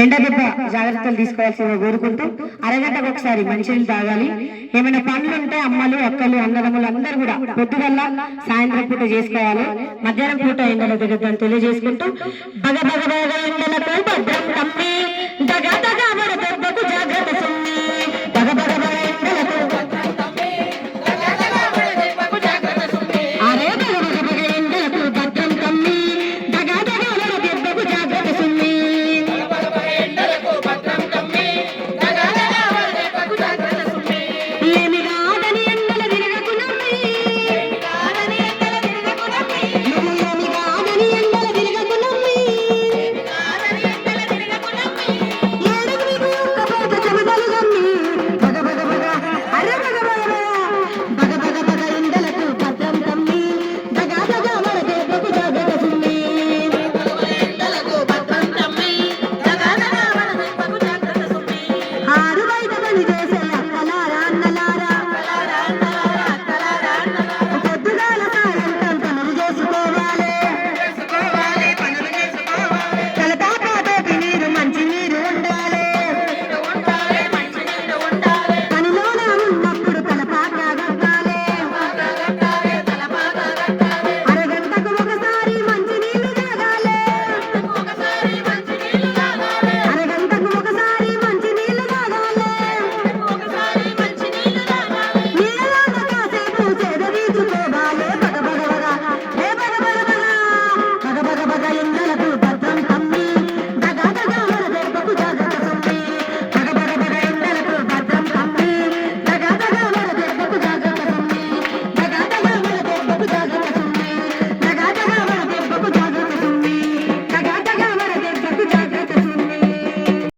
ఎండ దెబ్బ జాగ్రత్తలు తీసుకోవాల్సిందిగా కోరుకుంటూ అరగంటకు ఒకసారి మంచినీళ్ళు తాగాలి. ఏమైనా పనులు ఉంటే అమ్మలు అక్కలు అన్నదమ్ములు అందరూ కూడా పొద్దుగల్ల సాయంత్రం పూట చేసుకోవాలి. మధ్యాహ్నం పూట ఎండల దగ్గర తెలియజేసుకుంటూ బగ బగ బగ ఎండలకు